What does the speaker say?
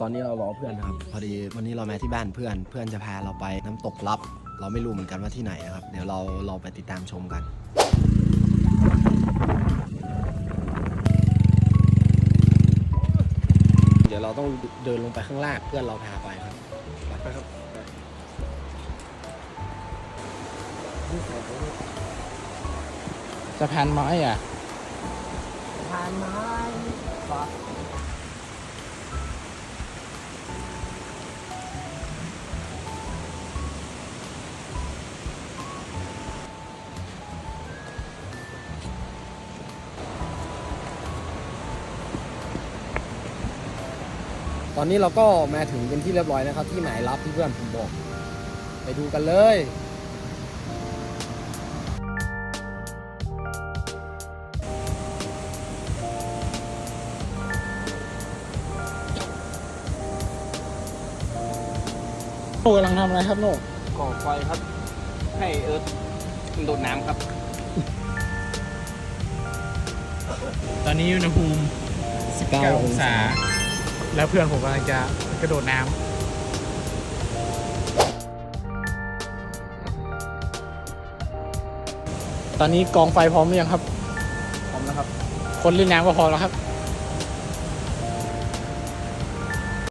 ตอนนี้เรารอเพื่อนนะครับ พอดีวันนี้เรามาที่บ้านเพื่อน เพื่อนจะพาเราไปน้ำตกลับ เราไม่รู้เหมือนกันว่าที่ไหนนะครับ เดี๋ยวเราเราไปติดตามชมกันเดี๋ยวเราต้องเดินลงไปข้างล่างเพื่อนเราพาไปครับไปครับสะพานไม้อะทานไม้ ตอนนี้เราก็มาถึงเป็นที่เรียบร้อยนะครับ ที่หมายรับที่เพื่อนผมบอก ไปดูกันเลยโน่กำลังทำอะไรครับโน่ก่อไฟครับ ให้เอิร์ธมันโดดน้ำครับ ตอนนี้อุณหภูมิ19องศา แล้วเพื่อนผมกำลังจะกระโดดน้ำตอนนี้กองไฟพร้อมหรือยังครับ พร้อมแล้วครับ คนเล่นน้ำก็พอแล้วครับ